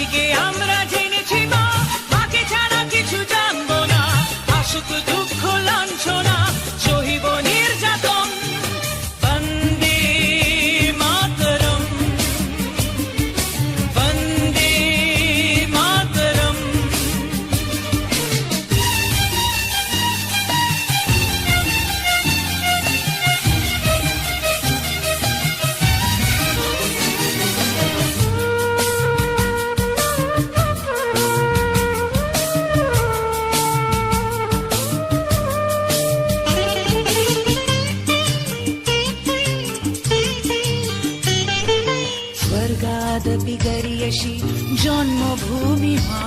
মাটিকে আমরা জেনেছি মা গরিয়সি জন্মভূমি মা।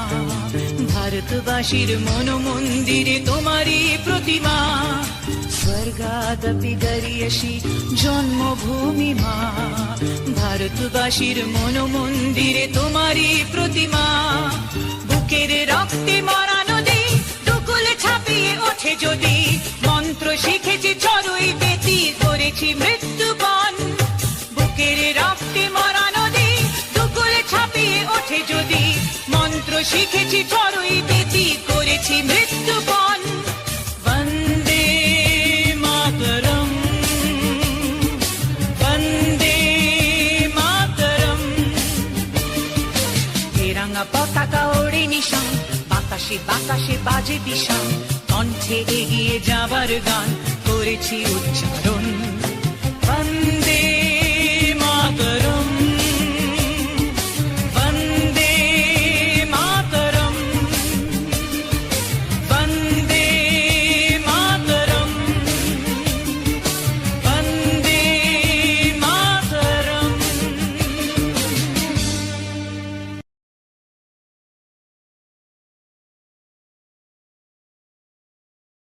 ভারতবাসীর মন মন্দিরে তোমারই প্রতিমা। স্বর্গাদপি গরিয়সি জন্মভূমি মা। ভারতবাসীর মন মন্দিরে তোমারই প্রতিমা। বুকের রক্তে মরা নদী দুকুল ছাপিয়ে ওঠে যদি। মন্ত্র শিখেছি চড়ুই বেতি করেছি মৃত্যুপণ মন্ত্র শিখেছি চড়ুই বেতি করেছি মৃত্যুপণ। বন্দে বন্দে পতাকা বাতাসে বাজে দিশান। কণ্ঠে এগিয়ে যাবার গান করেছি উচ্চারণ।